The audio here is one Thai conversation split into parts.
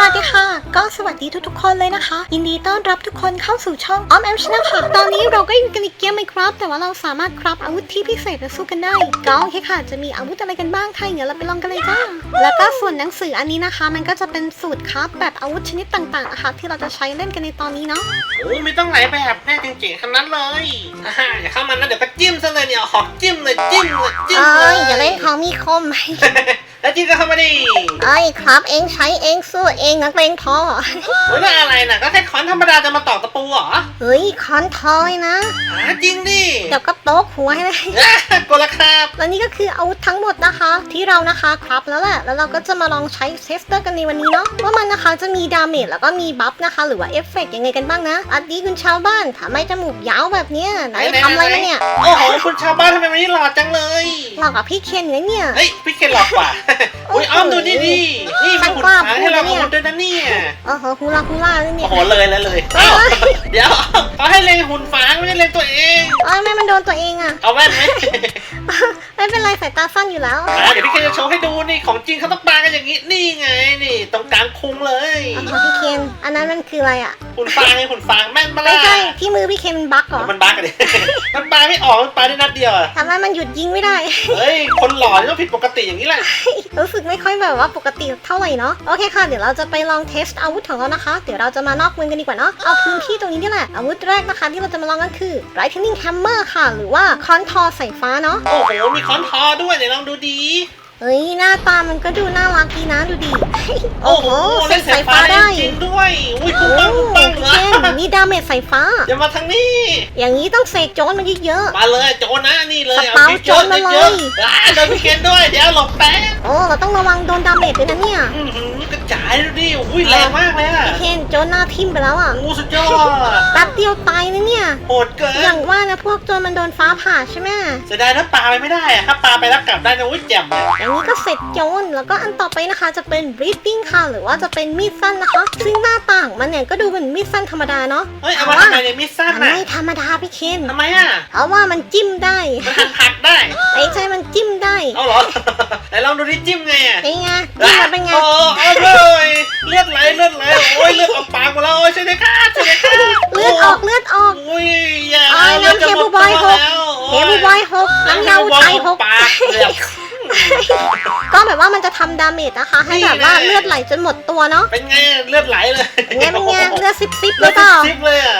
สวัสดีค่ะ ก็สวัสดีทุกๆ คนเลยนะคะ ยินดีต้อนรับทุกคนเข้าสู่ช่องออมแอมชนะค่ะ ตอนนี้เราก็อยู่กันในเกมไมครับ แต่ว่าเราสามารถครับอาวุธที่พิเศษและสู้กันได้ ก็โอเคค่ะ จะมีอาวุธอะไรกันบ้างถ้าอย่างนั้นเราไปลองกันเลยจ้า แล้วก็ส่วนหนังสืออันนี้นะคะ มันก็จะเป็นสูตรครับแบบอาวุธชนิดต่างๆนะคะที่เราจะใช้เล่นกันในตอนนี้เนาะ โอ้มีต้องหลายแบบแม่จริงๆทั้งนั้นเลยอ่าอย่าเข้ามานะเดี๋ยวก็จิ้มซะเลยเนี่ยหอกจิ้มเลยจิ้มเลยจิ้มเลเอ้ยยอย่าเล่นของมีคม แล้วจิ้มก็เข้ามาดิเอ้ยครับเองใช้เองสู้เองนักเลงพอ โอ้ยนั่นอะไรน่ะ ก็แค่ค้อนธรรมดาจะมาตอกตะปู เหรอเฮ้ยคอนทอยนะหาจริงดิเดี๋ยวก็โต๊กหัวให้เลยอะกดละครับและนี่ก็คืออาวุธทั้งหมดนะคะ ที่เรานะคะครับแล้วแหละแล้วเราก็จะมาลองใช้เทสเตอร์กันในวันนี้เนาะว่ามันนะคะจะมีดาเมจแล้วก็มีบัฟนะคะ หรือว่าเอฟเฟกต์ยังไงกันบ้างนะอันนี้คุณชาวบ้านทำไมจมูกยาวแบบเนี้ยไหนทำอะไรมาเนี่ยโอ้โหคุณชาวบ้านทำไมวันนี้หล่อจังเลยหลอกกับพี่เคนไงเนี่ยเฮ้ยพี่เคนหล่อกว่าอุ้ยอ้อมดูนี่ดินี่มีหุ่นฟางให้เราเอาด้วยนะเนี่ยโอ้โหฮูลาฮูลาเลยเนี่โอ้ยโหเลยแล้วเลยเอ้าเดี๋ยวเขาให้เล็งหุ่นฟางไม่ได้เล็งตัวเอง เอ้ยแม่มันโดนตัวเองอะเอาแว่นไหม ไม่เป็นไรสายตาสั้นอยู่แล้วอะเดี๋ยวพี่เคนจะโชว์ให้ดูนี่ของจริงเขาต้องปากันอย่างนี้นี่ไงนี่ตรงกลางคุงเลยโอ้โหพี่เคนอันนั้นมันคืออะไรอะหุ่นฟางไงหุ่นฟางแม่นมาไม่ละใช่ที่มือพี่เคนบั๊กเหรอมันบ้ากันดิมันปาไม่ออกมันปาได้นัดเดียวอะทำไมมันหยุดยิงไม่ได้เฮ้ยคนหล่อนี่ต้องผิดปกติอย่างนี้แหละรู้สึกไม่ค่อยแบบว่าปกติเท่าไหร่เนาะโอเคค่ะเดี๋ยวเราจะไปลองเทสอาวุธของเรานะคะ เดี๋ยวเราจะมานอกเมืองกันดีกว่าเนาะเอาพื้นที่ตรงนี้นี่แหละอาวุธแรกนะคะที่เราจะมาลองกันคือ Lightning Hammer ค่ะ หรือว่าคอนทอสายฟ้าเนาะโอ้โหมีค้อนทอด้วยเดี๋ยวลองดูดี เฮ้ยหน้าตามันก็ดูน่ารักดีนะดูดิโอ้โอ้โหโหเส้เล่นนสาสายยฟ้าฟ้าได้ได้จริงด้วยอุ้ยปุ้งโอ้ปังปุ้งปังพี่เหรอเคนมีดาเมจสายฟ้าอย่ามาทางนี้ อย่างนี้ต้องเสกโจนมาเยอะมาเลยโจรนะนี่เลยสเปาอโจรมาเลยเยอะๆอ่าโดนพี่เคนด้วยเดี๋ยวหลบแป๊บๆโอ้เราต้องระวังโดนดาเมจด้วยนะเนี่ยอื้อหือกระจายดูดิอุ้ยแรงมากเลยอะพี่เคนโจนหน้าทิ่มไปแล้วอะโอ้สุดยอดแป๊บเดียวตายนะเนี่ยโหดเกิอนย่างว่านะพวกโจรมันโดนฟ้าผ่าใช่ไหมเสียดายถ้าปลาไปไม่ได้อะถ้าปลาไปแล้วกลับได้นะอุ้ยแจ่มเลยอย่างนี้ก็เสร็จโจรแล้วก็อันต่อไปนะคะจะเป็น breathing ค่ะ หรือว่าจะเป็นมีดสั้นนะคะ ซึ่งหน้าต่างมันเนี่ยก็ดูเหมือนมีดสั้นธรรมดาเนาะเฮ้ยเอามาทำไมเนี่ยมิสสั้นมันน่ะไม่ธรรมดาพี่เคนทำไมอะเพราะว่ามันจิ้มได้มันหันหักได้ไม่ใช่มันจิ้มได้เอาเหรอไหนลองดูดิจิ้มไงอะเป็นไงจิ้มมาเป็นไงโอ้เอาเลยเลือดไหลเลือดไหลโอ้ยเลือดออกปากหมดแล้วโอ้ยช่วยด้วยค่ะช่วยด้วยค่ะเลือดออกเลือดออกโอ้ยอย่าเอาไอ้น้ำลืดจะเคหมบูดบอยหกแล้วเฮบูบอยหกน้ำยาอุทัยหกปากเลือด ก็แบบว่ามันจะทำดาเมจนะคะ ให้แบบว่าเลือดไหลจนหมดตัวเนาะเป็นไงเลือดไหลเลยเป็นไงเป็นไงเลือดซิบซิบๆเลเลือยดเปล่าซิบเลยอะ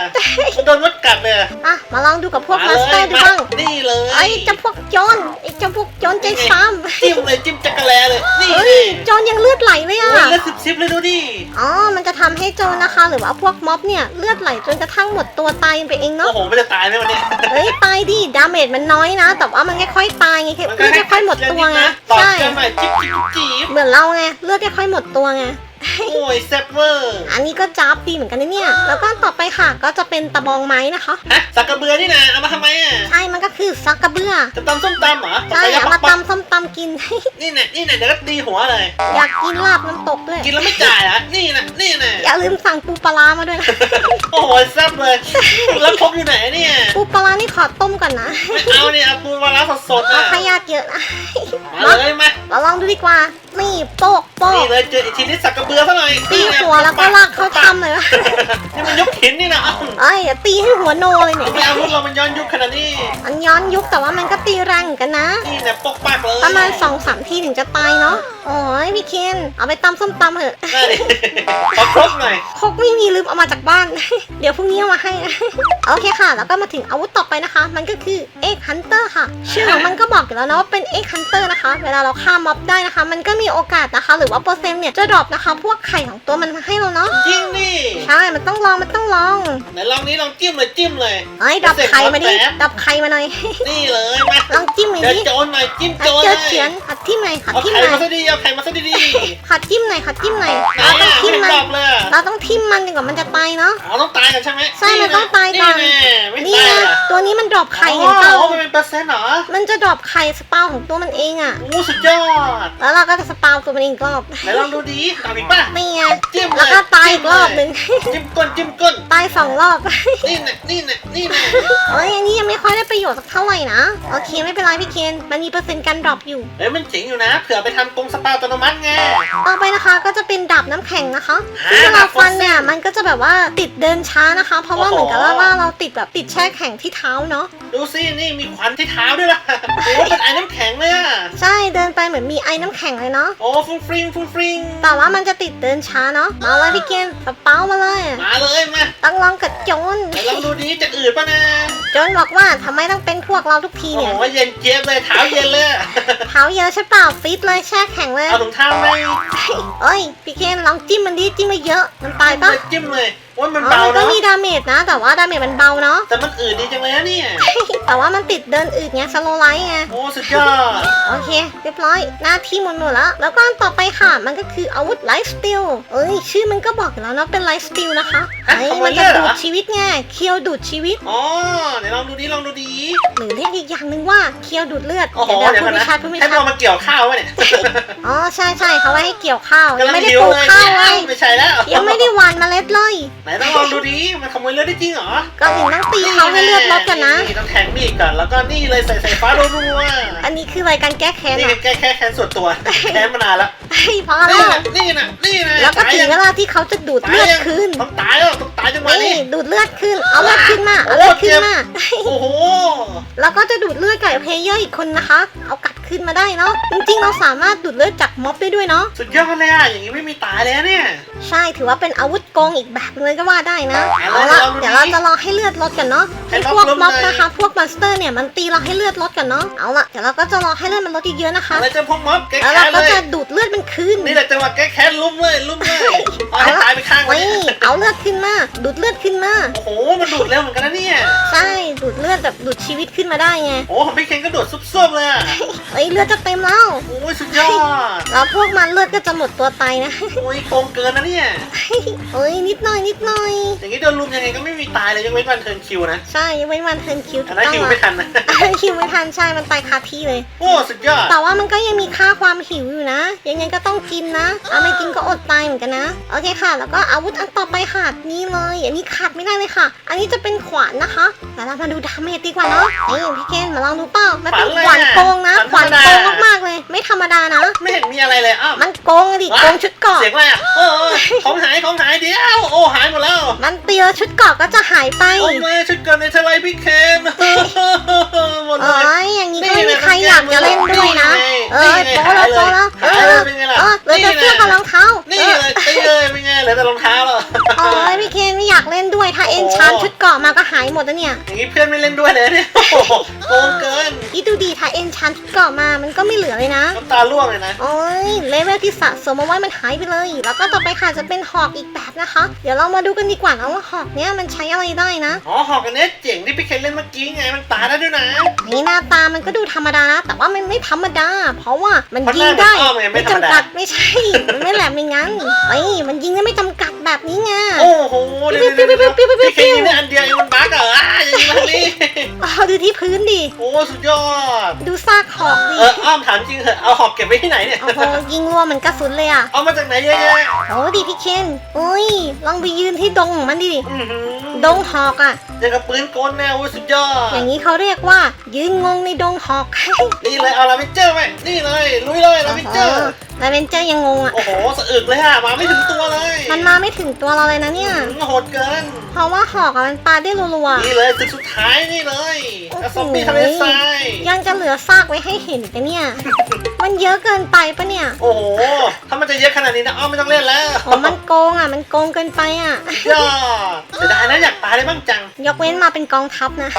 มันโดนมดกัดเลยอะอะมาลองดูกับพวกมามาสเตอเลยร์ดูบ้างมานี่เลยไอ้เจ้าพวกโจรไอ้เจ้าพวกโจรใจซ้ำจิ้มเลยจิ้มจักรแลเลยนี่เฮ้เลยยโจรยังเลือดไหลเลยโอ้อะ ยเลือดซิบซิบเลยดูดิอ๋อ มันจะทำให้โจรนะคะ หรือว่าพวกม็อบเนี่ยเลือดไหลจนกระทั่งหมดตัวตายไปเองโอ้เนาะ โหมันจะตายไหมวันนี้เฮ้ยตายดิ ดาเมจมันน้อยนะ แต่ว่ามันค่อยๆตายไงแค่มันเลือดค่อยๆหมดตัวไงต่อใช่เชื่อมหน่อยจิ๊บจิ๊บจิ๊บ เหมือนเราไงเลือดค่อยๆหมดตัวไง โอ้ยแซ่บเวอร์อันนี้ก็จับดีเหมือนกันนะเนี่ย แล้วก็อันต่อไปค่ะก็จะเป็นตะบองไม้นะคะ ฮะสักกระเบือนี่นะเอามาทำไมอะ ใช่ มันก็คือซักกระเบื้อ จะตำส้มตำเหรอใช่จะเอาปัมากปักตำส้มตำกิน นี่น่ะนี่น่ะเดี๋ยวก็ตีหัวเลย อยากกินลาบน้ำตกด้วยกินแล้วไม่จ่ายเหรอะนี่น่ะนี่น่ะอย่าลืมสั่งปูปลาร้ามาด้วยนะ โอ้โหแซ่บเลย แล้วพกอยู่ไหนเนี่ยปูปลาร้านี่ขอต้มก่อนนะไม่เอาเนี่ยเอาปูมาล้างสดๆเอานะขยาดเยอะนะมาเลยมาเราลองดูดีกว่า นี่โปกโปนี่กเลยเจออีกทีนี้สักกระเบือซะหน่อยตีนี่ไงหัวแล้วก็ลากเข้าทำเลยนะนี่มันยกหินนี่นะเอ้าเอ้ยอย่าตีให้หัวโนเลยเนี่ยไม่อาวุธเรามันย้อนยุคขนาดนี้มันย้อนยุคแต่ว่ามันก็ตีแรงเหมือนกันนะนี่เนี่ยปกปักเลยประมาณสองสามทีถึงจะตายเนาะโอ้ยพี่เคนเอาไปตำส้มตำเถอะได้ดิขอครบหน่อยคกไม่มีลืมเอามาจากบ้าน เดี๋ยวพรุ่งนี้เอามาให้โอเคค่ะ แล้วก็มาถึงอาวุธต่อไปนะคะ มันก็คือเอ็กฮันเตอร์ค่ะ ชื่อของมันก็บอกอยู่แล้วนะว่าเป็นเอ็กฮันเตอร์นะคะ เวลาเราฆ่าม็อบได้นะคะ มันก็มีโอกาสนะคะ หรือว่าเปอร์เซ็นต์เนี่ยจะดรอปนะคะพวกไข่ของตัวมันมาให้เราเนาะจริงดิใช่มันต้องลองมันต้องลองไหนลองนี้ลองจิ้มเลยจิ้มเลยเอ้ยดับไข่มาดิแป๊บดับไข่มาหน่อยนี่เลยมาลองจิ้มหน่อยเดี๋ยวดิโจนหน่อยจิ้มอะโจนเจเลอยเขียนขัดทิมหน่อยขัดเอาทิมไข่หน่อมายซะดีเอาไข่มาซะดีขัดจิ้มหน่อยขัดจิ้มหน่อยๆไหนเราต้องอะทิมไม่มันดอกเลยอะเราต้องทิมมันดีกว่ามันจะตายเนาะอ๋อต้องตายกันใช่ไหมใช่มันต้องตายก่อนนี่แน่ไม่นี่ตายไงเหรอตัวนี้มันดรอปไข่อ๋เห็นเปล่าอมันเป็นเปอร์เซ็นต์เหรอมันจะดรอปไข่สปาวของตัวมันเองอะโอ้สุดยอดแล้วเราก็จะสปาวตัวมันเองอีกรอบไหนลองดูดีตามอีกเปล่าล่ะนี่ไงจิ้มเลแล้วยก็ตายอีกรอบหนึ่ง จิ้มก้นจิ้มก้นตายสองรอบ นี่น่ะนี่น่ะนี่น่ะเอ้ยอันนี้ยังไม่ค่อยได้ประโยชน์สักเท่าไหร่นะ โอเคไม่เป็นไรพี่เคนมันมีเปอร์เซ็นต์การดรอปอยู่ เอ้ยมันเจ๋งอยู่นะเผื่อไปทำกรงสปาอัตโนมัติไง ต่อไปนะคะก็จะเป็นดาบน้ำแข็งนะคะอ่าซึ่งเวลาฟันเนี่ยดาบฟอสซิลมันก็จะแบบว่าติดเดินช้านะคะ เพราะว่าโอ้เหโหมือนกับว่าว่าเราติดแบบติดแช่แข็งที่เท้าเนาะ ดูสินี่มีขวัญที่เท้าด้วยล่ะโอ้เป็นไอ้น้ำแข็งเลยอะใช่เดินไปเหมือนมีไอ้น้ำแข็งเลยเนาะ โอ้ฟุ้งฟริงฟุ้งฟริงแต่ว่ามันจะติดเดินช้าเนาะมาเลยพี่เคนสเป้ามาเลยมาเลยมาต้องลองกับโจนไหนลองดูดีจะอืดป่ะนะโจนบอกว่าทำไมต้องเป็นพวกเราทุกทีโอ้เนี่ยโหเย็นเจี๊ยบเลยเท้าเย็นเลยอะเท้าเยอะใช่เปล่าฟิตเลยแช่แข็งเลยเอาถุงเท้าไหมเอ้ยพี่เคนลองจิ้มมันดิจิ้มมาเยอะมันตายปะจิ้มเลย ว่ามันอ๋อเบามันก็เนาะมีดาเมจนะ แต่ว่าดาเมจมันเบาเนาะ แต่มันอืดดีจังเลยนะเนี่ย แต่ว่ามันติดเดินอืดไงสโลไลท์ไง โอ้สุดยอด โอเค เรียบร้อย หน้าที่หมดหมดแล้ว แล้วก็อันต่อไปค่ะ มันก็คืออาวุธไลฟ์สติลเอ้ย ชื่อมันก็บอกอยู่แล้วเนาะเป็นไลฟ์สติลนะคะฮะเอ้ยขโมมัยนเลืจะอดเหรดูอดชีวิตไงเคียวดูดชีวิต อ๋อไหนลองดูดีลองดูดีหรือเรียกอีกอย่างหนึ่งว่าเคียวดูดเลือดโอ้โหเดี๋ยวเดี๋ยวพูก่ดอนไม่นะชัดพูดไม่ให้ชัเราดมาเกี่ยวข้าวไว้เนี่ยอ๋อใช่ใช่เขาไว้ให้เกี่ยวข้าวกำลังไม่ได้หิวปลูกเลยข้าวไว้ไม่ใช่แล้วยังไม่ได้หวานเมล็ดเลยไหนต้องลองดูดีมันขโมยเลือดได้จริงเหรอก็ถึงต้องตีเขาให้เลือดลดกันนะนี่ต้องแทงมีดก่อนแล้วก็นี่เลยใส่ใส่ฟ้ารัวๆอันนี้คืออะไรการแก้แค้นนี่เหรอแค่แค่แค้นส่วนตัวแค้นมานานแล้วเฮ้ยพอนี่แล้วนะนี่นะนี่นะแล้วก็ตายถึงยังเวลาที่เขาจะดูดเลือดคืนต้องตายแล้วต้องตายจังหวะนี่นี้ดูดเลือดขึ้นเอาเลือดขึ้นมาเอาโอ้เลือดขึ้นเจ็บมาโอ้โหแล้วก็จะดูดเลือดกับเพลเยอร์อีกคนนะคะ เอากลับ ขึ้นมาได้เนาะจริงๆ เราสามารถดูดเลือดจากม็อบได้ด้วยเนาะสุดยอดเลยอะอย่างนี้ไม่มีตายเลยอะเนี่ย ใช่ถือว่าเป็นอาวุธโกงอีกแบบนึงเลยก็ว่าได้นะเอาเอาละละเอาดูเดี๋ยวเราจะรอให้เลือดลดกันเนาะให้ให้ล็อกพวกลงม็อบหน่อยนะคะ พวกมอนสเตอร์เนี่ยมันตีเราให้เลือดลดกันเนาะเอาละเดี๋ยวเราก็จะรอให้เลือดมันลดเยอะๆนะคะอะไรจะพกม็อบแก้แล้วแค้เรานก็เลยจะดูดเลือดมันคืนนี่แหละจังหวะแก้แค้นลุ้มเลยลุ้มเลยเอาให้ตายไปข้างไว้นี่เอาเลือดขึ้นมาดูดเลือดขึ้นมาโอ้โหมันดูดเร็วเหมือนกันนะเนี่ยใช่ดูดเลือดแบบดูดชีวิตขึ้นมาได้ไงโอ้ของพี่เคนก็ดูดซุบๆเลยอะเอ้ยเลือดจะเต็มแล้ว โอ้ยสุดยอดแล้วพวกมันเลือดก็จะหมดตัวตายนะโอ้ยโกงเกินนะเนี่ยเอ้ยนิดหน่อยนิดหน่อย อย่างนี้โดนลุมยังไงก็ไม่มีตายเลยยกเว้นวันเทิร์นคิวนะใช่ยังไม่วันเทิร์นคิวอัถูนกนั้นต้องคิวละไม่ทันนะคิวไม่ทันใช่มันตายคาที่เลย โอ้สุดยอดแต่ว่ามันก็ยังมีค่าความหิวอยู่นะ ยังไงก็ต้องกินนะถ้าไม่กินก็อดตายเหมือนกันนะโอเคค่ะ แล้วก็อาวุธอันต่อไปค่ะนี่เลยอันนี้ขาดไม่ได้เลยค่ะ อันนี้จะเป็นขวานนะคะแต่เรามาดูดาเมจดีกว่าเนาะนี่พี่เคนมาลองดูเปล่ามันเป็นขวานโกงนะขวานโกงมากๆเลย ไม่ธรรมดานะ ไม่เห็นมีอะไรเลยอ้าวมันโกงอะดิโกงชุดเกราะเสียงอะไรอะเออเออของหายของหายเดี๋ยว โอ้หายหมดแล้ว มันตีแล้วชุดเกราะก็จะหายไป โอ้แม่ชุดเกินในทลายพี่เคนหมดเอเลย้ยอย่างนี้ก็ไม่มีใครอยากจะเล่นด้วยนะ เออโตแล้วโตแล้วเอหายเลอยเป็นไงล่ะเออเหลือแต่เสื้อกับรองเท้านี่เออเลยตี เลยเป็นไงเหลือแต่รองเท้าแล้วโอ้ยพี่เคนไม่อยากเล่นด้วยถ้าเอ็นชานชุดเกราะมาก็หายหมดแล้วเนี่ยอย่างนี้เพื่อนไม่เล่นด้วยเลยเนี่ยโอ้โหโกงเกินคิดดูดีถ้าเอ็นชานชุดเกราะมามันก็ไม่เหลือเลยนะน้ำตาล่วงเลยนะโอ้ยเลเวลที่สะสมเอาไว้มันหายไปเลย แล้วก็ต่อไปค่ะจะเป็นหอกอีกแบบนะคะ เดี๋ยวเรามาดูกันดีกว่านะว่าหอกเนี้ยมันใช้อะไรได้นะอ๋อหอกอันเนี้ยเจ๋งที่พี่เคนเล่นเมื่อกี้ไงมันตายได้ด้วยนะนี่หน้าตามันก็ดูธรรมดานะแต่ว่ามันไม่ธรรมดา เพราะว่ามันเพราะยิงหน้าได้มันอ้อมไงไม่ไม่ธรรมจำดากัดไม่ใช่มันไม่แหลมไม่งั้นเอ้ยมันยิงได้ไม่จำกัดแบบนี้ไง โอ้โหเดี๋ยวปิ๊เดี๋ยววปิ๊เดี๋ยววปิ๊พี่วปิ๊วปิ๊วเคนยิงได้อันเดียวเองมันบั๊กเหรออะอย่างนี้มานี่อ๋อดูที่พื้นดิ โอ้ สุดยอด ดูซากหอกดิเอออ้อมถามจริงเหอะเอาหอกเก็บไว้ที่ไหนเนี่ยโอ้โหยิงรัวเหมือนกระสุนเลยอะ เอามาจากไหนเยอะแยะโอ้ดิพี่เคนอุ้ย ลองไปยืนที่ดงของมันดิ อื้อหือดงหอกอะอย่างกับปืนกลแนวโอ้ยสุดยอด อย่างนี้เขาเรียกว่า ยืนงงในดงหอกนี่เลยเอาลาเวนเจอร์ไหมนี่เลยลุยเลยลาเวนเจอร์ ลาเวนเจอร์ยังงงอะ โอ้โหสะอึกเลยอะมาไม่ถึงตัวเลยมันมาไม่ถึงตัวเราเลยนะเนี่ย อื้อโหดเกิน เพราะว่าหอกอะมันปาได้รัวนี่เลยจุดสุดท้ายนี่เลยโอ้โหกระซอมบี้ทะเลทรายๆยังจะเหลือซากไว้ให้เห็นกันเนี่ย มันเยอะเกินไปปะเนี่ยโอ้โห ถ้ามันจะเยอะขนาดนี้นะอ้อมไม่ต้องเล่นแล้วโอ้มันโกงอะ มันโกงเกินไปอะยอดเสียดายนะอยากตายได้บ้างจัง ยกเว้นมาเป็นกองทัพนะ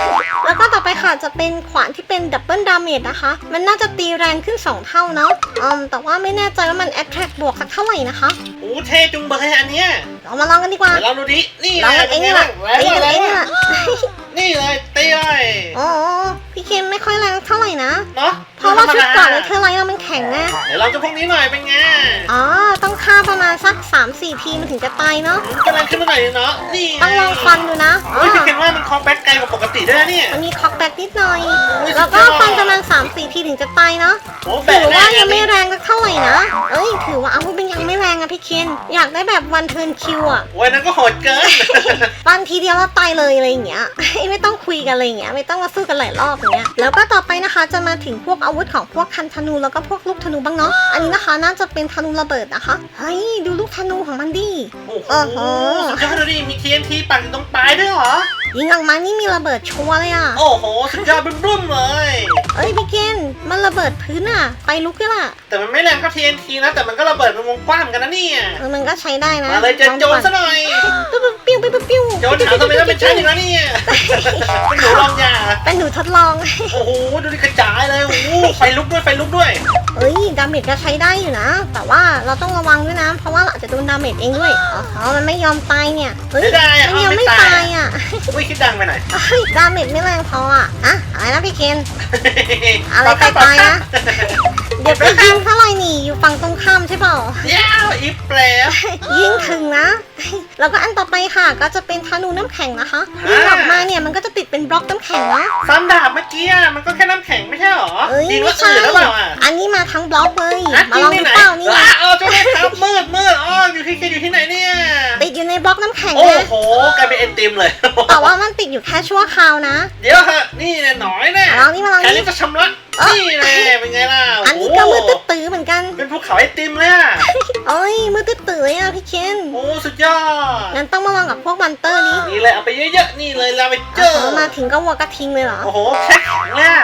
แล้วก็ต่อไปค่ะจะเป็นขวานที่เป็นดับเบิลดาเมจนะคะ มันน่าจะตีแรงขึ้น 2 เท่าเนาะอืมแต่ว่าไม่แน่ใจว่ามัน attract บวกสักเท่าไหร่นะคะ โอ้เท่จุงเบยอันเนี้ยเรามาลองกันดีกว่า เดี๋ยวเราดูดิ นี่ลองกันเองนี่แหละแล้ตีวกันแล้เองวนี่แหละนี่เลยตีเลยโอ้พี่เคนไม่ค่อยแรงเท่าไหร่นะ เนาะเพราะว่าชุดก่อนในเทอร์ไลท์เรามันแข็งนะเดี๋ยวเราจะพวกนี้หน่อยเป็นไงอ๋อ ต้องฆ่าประมาณสัก 3-4 ทีมันถึงจะตายเนาะ กำลังขึ้นมาหน่อยเนาะ นี่ไต้องลองฟันดูนะอ๋อเฮ้ยพี่เคนว่ามันคอมแบ็กไกลกว่าปกติด้วยนะเนี่ย มันมีคอกแบ็กนิดหน่อยโอ้ยแล้วก็สุดยอดฟันประมาณ 3-4 ทีถึงจะตายเนาะ โอ้ถืแบะอแน่ว่ายังไม่เลยแรงสักเท่าไหร่นะ เอ้ย ถือว่าอาวุธเป็นยังไม่แรงอะพี่เคนอยากได้แบบวันเทิร์นคิวอะโอ้ยนั่นก็โหดเกินฟันทีเดียวแล้วตายเลยอะไรอย่างเงี้ย ไม่ต้องคุยกันอะไรอย่างเงี้ย ไม่ต้องมาสู้กันหลายรอบอย่างเงี้ย แล้วก็ต่อไปนะคะจะมาถึงพวกอาวุธของพวกคันธนูแล้วก็พวกลูกธนูบ้างเนาะ อันนี้นะคะน่าจะเป็นธนูระเบิดนะคะ เฮ้ยดูลูกธนูของมันดิ โอ้โหโอ้โห สุดยอดดูดิมี TNT ปักอยู่ตรงปลายด้วยเหรอ ยิงออกมานี่มีระเบิดชัวร์เลยอะโอ้โหสุดยอดบึ้มๆเลย เอ้ยพี่เกนมันระเบิดพื้นอะไปลุกด้วยล่ะแต่มันไม่แรงเท่า TNT นะ แต่มันก็ระเบิดเป็นวงกว้างเหมือนกันนะเนี่ย เออมันก็ใช้ได้นะมาเลยเจะโจรซะหน่อย ปิ้วปิ้วปิ้วปิ้วโจรถามทำไมต้องเป็นฉันอีกแล้วเนี่ย เป็นหนูลองยา เป็นหนูทดลอง โอ้โห ดูดิกระจายเลย โอ้โหไฟลุกด้วย ไฟลุกด้วย เอ้ยดาเมจก็ใช้ได้อยู่นะ แต่ว่าเราต้องระวังด้วยนะ เพราะว่าเราอาจจะโดนดาเมจเองด้วย อ๋อ มันไม่ยอมตายเนี่ย เฮ้ย ไม่ได้อะมันยังเอาไม่ไม่ตาย ตายอะอุ้ยคิดดังไปหน่อยเฮ้ยดาเมจไม่แรงพออะอะอะไรนะพี่เคน อะไรไปตายนะ เดี๋ยวไปยิงเท่าไหร่นี่อยู่ฝั่งตรงข้ามใช่เปล่ายาวอีแปลว ยิงถึงนะ แล้วก็อันต่อไปค่ะก็จะเป็นธนูน้ำแข็งนะคะยิงออกมาเนี่ยมันก็จะติดเป็นบล็อกน้ำแข็งนะ ซ้ำดาบเมื่อกี้อะมันก็แค่น้ำแข็งไม่ใช่หรอเอ้ยยิงไม่แล้วใช่อื่นหรือเปล่าอะอันนี้มาทั้งบล็อกเลย มาลองดูเปล่านี่อ้าเออเจ้าเลยครับมืดมืดอ๋ออยู่ที่แกอยู่ที่ไหนเนี่ย ติดอยู่ในบล็อกน้ำแข็งโอ้นะโหกลายเป็นไอติมเลย แต่ว่ามันติดอยู่แค่ชั่วคราวนะ เดี๋ยวฮะนี่เนี่ยหน่อยแน่มาลองนี่มาลองแค่นี่นี้ก็ชำระ เอ้ยนี่แน่เป็นไงล่ะอันนี้โโหก็มือตื้อๆเหมือนกัน เป็นภูเขาไอติมเลยอะเอ้ยมือตื้อๆเลยอะพี่เคนโอ้สุดยอดงั้นต้องมาลองกับพวกบันเตอร์นี้นี่เลยเอาไปเยอะๆนี่เลยลาไปเจอเออมาถึงก็วัวกระทิงเลยเหรอโอ้โหแค่แข็งเนี่ย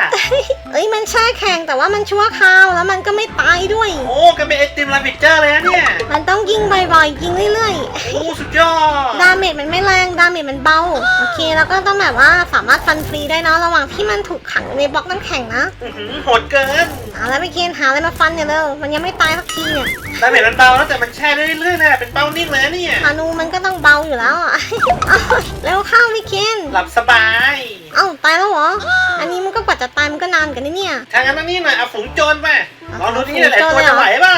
เอ้ยมันแช่แข็งแต่ว่ามันชั่วคราวแล้วมันก็ไม่ตายด้วย โอ้กลายเป็นไอติมลาไปเจอเลยนะเนี่ยมันต้องยิงบ่อยๆยิงเรื่อยโอ้สุดยอๆดดาเมจมันไม่แรงดาเมจมันเบาโอเคแล้วก็ต้องแบบว่าสามารถฟันฟรีได้นะระหว่างที่มันถูกขังอยู่ในบล็อกน้ำแข็งนะอื้อหือโหดเกินเอาแล้วไปเคนหาอะไรมาฟันเนี่ยเร็วมันยังไม่ตายสักทีเนี่ยดาเมจมันเบาแล้วแต่มันแช่ได้เรื่อยๆเลยอะเป็นเป้านิ่งเลยนะเนี่ยธนูมันก็ต้องเบาอยู่แล้วอะ เอาเร็วเข้าพี่เคนหลับสบายเอ้าตายแล้วเหรอ อันนี้มันก็กว่าจะตายมันก็นานกันนะเนี่ย ทางนั้นนี่หน่อยเอาฝูงโจรไป ลองดูที่ฝูงหลายโจรตัวเลยเหรอจะไหวเปล่า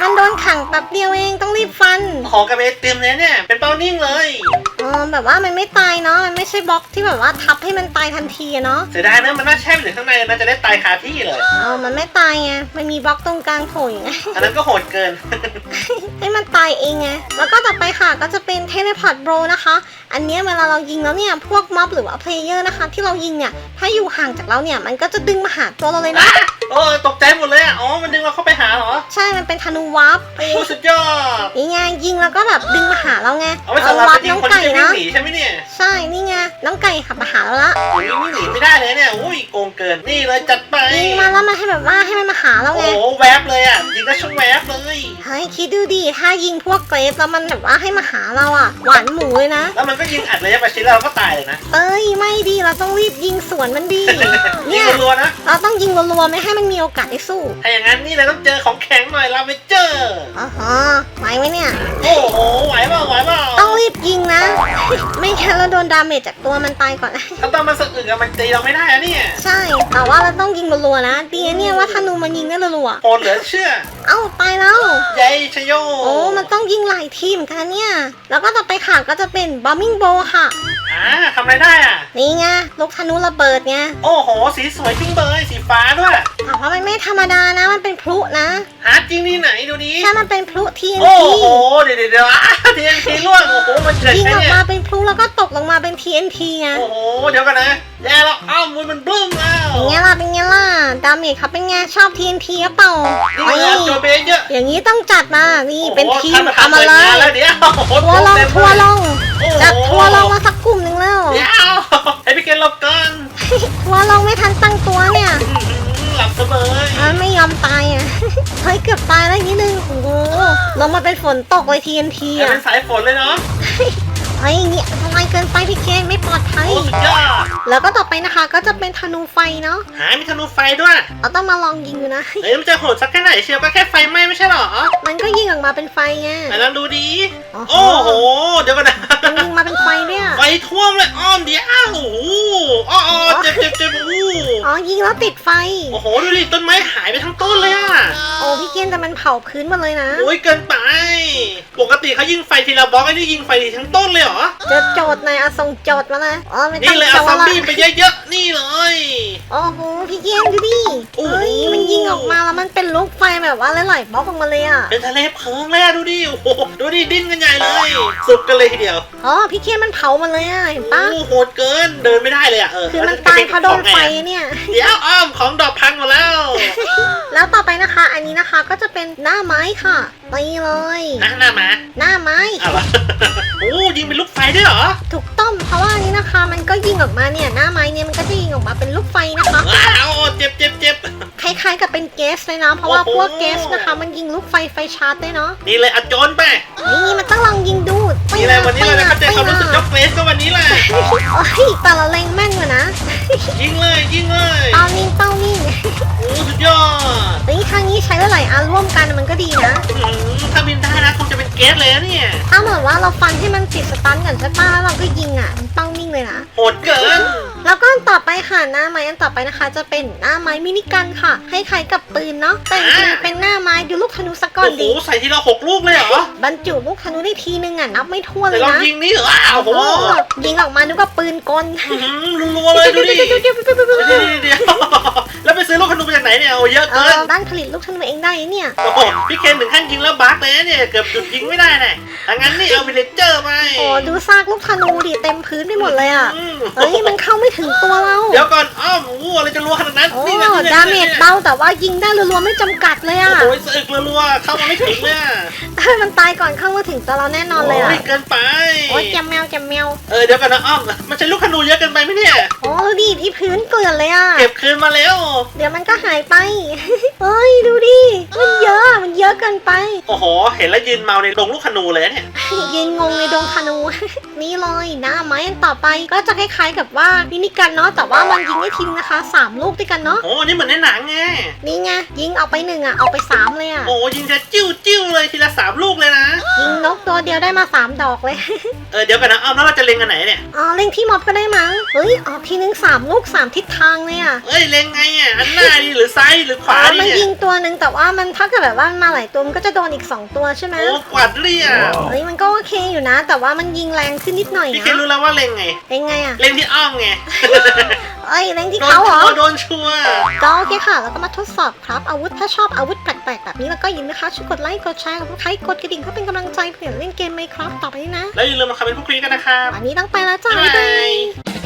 มันโดนขังแป๊บเดียวเองต้องรีบฟัน ขอกระเบนเต็มเลยเนี่ยเป็นเป้านิ่งเลยอ๋อแบบว่ามันไม่ตายเนาะมันไม่ใช่บล็อกที่แบบว่าทับให้มันตายทันทีอะเนาะเสียดายนะมันน่าแช่ไปอยู่ข้างในน่าจะได้ตายคาที่เลยอ๋อมันไม่ตายไงมันมีบล็อกตรงกลางโผล่อยู่ไงอันนั้นก็โหดเกิน ให้มันตายเองไงแล้วก็ต่อไปค่ะก็จะเป็นเทเลพอร์ตโบรนะคะ อันเนี้ยเวลาเรายิงแล้วเนี่ยพวกม็อบหรือว่าเพลเยอร์นะคะ ที่เรายิงเนี่ยถ้าอยู่ห่างจากเราเนี่ยมันก็จะดึงมาหาตัวเราเลยนะโอ้ตกใจหมดเลยอะ อ๋อ มันดึงเราเข้าไปหาเหรอใช่มันเป็นธนูวับโอ้สุดยอด นี่ไงยิงแล้วก็แบบดึงมาหาเราไงเอาไว้สำหรับวัไปยิงน้องคนไก่ที่จะวิ่นะงหนีใช่ไหมเนี่ยใช่นี่ไงน้องไก่ขับมาหาเราละโอ้ยวิ่งหนีไม่ได้เลยเนี่ยอุ้ยโกงเกิน นี่เลยจัดไป ยิงมาแล้วมาให้แบบว่าให้มันมาหาเราโอ้ไง โหแวบเลยอะ ยิงก็ช่างแวบเลย เฮ้ยคิดดูดิถ้ายิงพวกเกรฟแล้วมันแบบว่าให้มาหาเราอะ หวานหมูเลยนะ แล้วมันก็ยิงอัดระยะประชิดแล้วเราก็ตายเลยนะเอ้ยไม่ดีเราต้องรีบยิงสวนมันดี ยิเนี่งยรัวๆนะ เราต้องยิงรัวๆไม่ให้มันมีโอกาสได้สู้ถ้าอย่างนั้นนี่เลยต้องเจอของแข็งหน่อยลาเวเจอร์ อ๋อฮะไหวไหมเนี่ย โอ้โหไหวเปล่าไหวเปล่าต้องรีบยิงนะ ไม่งั้นเราโดนดาเมจจากตัวมันตายก่อนถ้าตอนมันสะอึกอะมันตีเราไม่ได้อะเนี่ยใช่ แต่ว่าเราต้องยิงรัวๆนะดีนะเนี่ยว่าธนูมันยิงได้รัวโหดเหลือเชื่อๆเอ้าตายแล้ว ใหญ่ชโยโอ้ มันต้องยิงหลายทีเหมอนกันเนี่ย แล้วก็ต่อไปค่ะก็จะเป็นบอมบิงโบค่ะ อ่าทำอะไรได้อะ นี่ไงลูกธนูระเบิดไง โอ้โห สีสวยจุ้งเบยสีฟ้าด้วยแต่ว่ามันไม่ธรรมดานะ มันเป็นพลุนะหาจริงที่ไหนดูดิใช่มันเป็นพลุโอ้ TNT โหเดี๋ยวเดี๋ยวเดี๋ยวอะ TNT ล่วงโอ้โหมันเกิดยิงไงออกเนี่ยมาเป็นพลุแล้วก็ตกลงมาเป็น TNT ไงโอ้โหเดี๋ยวกันนะแย่แล้วอ้าวมันมันบึ้มแล้วเป็นไงล่ะเป็นไงล่ะดาเมจเขาเป็นไงชอบ TNT หรือเปล่านี่เอ้เลยยโจเบเยอะอย่างนี้ต้องจัดมานี่เป็นทีมโอ้โหเอามาเลทำงนแล้วยเดี๋ยวโอ้โหทัวร์ลงเต็มทัวร์ลงโอ้โหจัดทัวร์ลงมาสักกลุ่มหนึ่งแล้วเดี๋ยวให้พี่เกณฑ์หลบก่อน ทัวร์ลงไม่ทันตั้งตัวเนี่ยอื้อ หือหลับเสมออะไม่ยอมตายอะ เฮ้ยเกือบตายแล้วอีกนิดนึง โอ้โหลงมาเป็นฝนตกเลย TNT แต่อะเป็นสายฝนเลยเนาะเฮ้ยเนี่ยทำไมเกินไปพี่เคนไม่ปลอดภัยโอ้สุดยอดแล้วก็ต่อไปนะคะก็จะเป็นธนูไฟเนาะ หา มีธนูไฟด้วยเราต้องมาลองยิงดูนะ เฮ้ยมันจะโหดสักแค่ไหนเชียวก็แค่ไฟไหม้ไม่ใช่หรอ มันก็ยิงออกมาเป็นไฟไงไหนลองดูดีอ๋อโอ้โห เดี๋ยวกันนะมันยิงมาเป็นไฟเนี่ย ไฟท่วมเลยอ้อมเดี๋ยวโอ้โหอ้ออ้อเจ็บเจ็บเจ็บโอ้โห อ๋อยิงแล้วติดไฟ โอ้โห ดูดิต้นไม้หายไปทั้งต้นเลยอะ โอ้พี่เกนแต่มันเผาพื้นหมาเลยนะ โอ้ยเกินไป ปกติเขายิงไฟทีละบล็อกไอ้นี่ยิงไฟทีทั้งต้นเลยเหรอ เจอโจทย์หน่อยอะส่งโจทย์มาเลยอ๋อไม่ต้นี่องเลยโจเอาทซอมย์ละบี้ไปเยอะๆ นี่เลย โอ้โหพี่เกนดูดิโอ้โห เฮ้ยมันยิงออกมาแล้วมันเป็นลูกไฟแบบว่าหลายๆบล็อกออกมาเลยอะเป็นทะเลเพลิงเลยอะดูดิ โอ้โห ดูดิดิ้นกันใหญ่เลย สุดกันเลยทีเดียว อ๋อพี่เกนมันเผามาเลยอะเห็นปะโอ้โหโหดเกิน เดินไม่ได้เลยอะเออคือมันตายเพราะโดนไฟเนี่ยเดี๋ยวอ้อมของดอกพังหมดแล้ว แล้วต่อไปนะคะ อันนี้นะคะก็จะเป็นหน้าไม้ค่ะนี่เลยหน้าหน้ามาหน้าไม้อ้าวเหรอโอ้ยิงเป็นลูกไฟด้วยเหรอ ถูกต้องเพราะว่าอันนี้นะคะ มันก็ยิงออกมาเนี่ยหน้าไม้เนี่ยมันก็จะยิงออกมาเป็นลูกไฟนะคะ ว้าวเจ็บเจ็บเจ็บ คล้ายๆกับเป็นแก๊สเลยนะ เพราะว่าโอ้โหพวกแก๊สนะคะ มันยิงลูกไฟไฟชาร์จได้เนาะนี่เลยอะโจนไปนี่มันต้องลองยิงดูนี่เลยวันนี้เราจะเข้าใจความรู้สึกยกเกรสก็วันนี้แหละโอ้ยแต่ละเล็งแม่นอยู่นะ ยิงเลยยิงเลยเป้านิ่งเป้านิ่งโอ้สุดยอดเฮ้ยครั้งนี้ใช้หลายๆอันร่วมกันมันก็ดีนะอื้อหือถ้าบินได้นะคงจะเป็นเกสเลยนะเนี่ยถ้าเหมือนว่าเราฟันให้มันติดสตันก่อนใช่ปะแล้วเราก็ยิงอะมันเป้านิ่งเลยนะ โหดเกิน แล้วก็อันต่อไปค่ะหน้าไม้อันต่อไปนะคะ จะเป็นหน้าไม้มินิกันค่ะคล้ายๆกับปืนเนาะแต่จริงๆเป็นหน้าไม้ดูลูกธนูสักก่อนโอ้โหดิใส่ทีละหกลูกเลยเหรอบรรจุลูกธนูได้ทีนึงอะนับไม่ทั่วนเลแต่ยลองนะยิงนี่เหรออ้าวโอ้โหโอ้ยิงออกมานึกว่าปืนกลอื้อหือรัวๆเลยดูดิเดี๋ยวเดี๋ยวเดี๋ยวแล้วไปซื้อลูกขนุนมาจากไหนเนี่ยโอ้เยอะเอเกิอนบ้านผลิตลูกธนูเองได้เนี่ยโอ้โหพี่เคนถึงขั้นยิงแล้วบั๊กเลยนะเนี่ยเกือบหยุดยิงไม่ได้น่ะถ้างั้นนี่เอาวิลเลเจอร์ไปโอ้ดูซากลูกธนูดิเต็มพื้นไปหมดเลยอะอืมเอ้ยมันเข้าไม่ถึงตัวเราเดี๋ยวก่อนอ้อมโอ้โหอะไรจะรัวขนาดนั้นโอ้นี่นะนี่นะดาเมจเบาแต่ว่ายิงได้รัวๆไม่จำกัดเลยอะโอ้ยสะอึกรัวๆเข้ามาไม่ถึงเลยอะเออมันตายก่อนเข้ามาถึงตัวเราแน่นอนเลยอะโอ้ยเกินไป โอ้ยแจมแมวแจมแมวเออเดี๋ยวกันนะอ้อมมันใช้ลูกขนุนเยอะเกินไปไหมเนี่ย โอ้ดิที่พื้นเกลื่อนเลยอะ เก็บคืนมาแล้ว เดี๋ยวมันก็หายไป เฮ้ย ดูดิ มันเยอะ มันเยอะเกินไป โอ้โห เห็นแล้วยืนเมาในดงลูกขนูเลยเนี่ยยืนงงในดงธนู นี่เลยหน้าไม้อันต่อไปก็จะคล้ายๆกับว่ามินิกันเนาะแต่ว่ามันยิงได้ทีนึงนะคะสามลูกด้วยกันเนาะโอ้นี่เหมือนในหนังไงนี่ไงยิงเอาไปหนึ่งอะเอาไปสามเลยอะโอ้ยิงจะจิ้วจิ้วเลยทีละสามลูกเลยนะ ยิงนกตัวเดียวได้มาสามดอกเลย เออเดี๋ยวกันนะอ้อมแล้วเราจะเล็งกันไหนเนี่ยอ๋อเล่งที่ม็อบก็ได้มั้งเฮ้ยออกทีนึงสามลูกสามทิศทางเลยอะเอ้ยเล็งไงอะอันหน้าดีหรือซ้ายหรือขวาอ๋อดีมันเนี่ยยิงตัวหนึ่งแต่ว่ามันถ้าเกิดแบบว่ามันมาหลายตัวมันก็จะโดนอีกสองตัวใช่ไหมโอ้กวาดเรียบเฮ้ยมันก็โอเคอยู่นะ แต่ว่ามันยิงแรงขึ้นนิดหน่อยพี่นะเคนรู้แล้วว่าเล็งไง เป็นไงอะเล็งที่อ้อมไงเอ้ยเล่งที่โดนเขาเหรชัอ วร์โดนชัวร์ก็โอเคค่ะ แล้วก็มาทดสอบครับ อาวุธถ้าชอบอาวุธแปลกๆแบบนี้แล้วก็อย่าลืมนะคะช่วยกดไลค์กดแชร์กดใครกดกระดิ่งเพื่อเป็นกำลังใจเพื่อเล่นเกมไหมครับต่อไปนี้นะแล้วอย่าลืมมาคอมเมนต์พูดคุยกันนะครับวันนี้ต้องไปแล้วจ้าบ๊ายบ๊ายบาบายย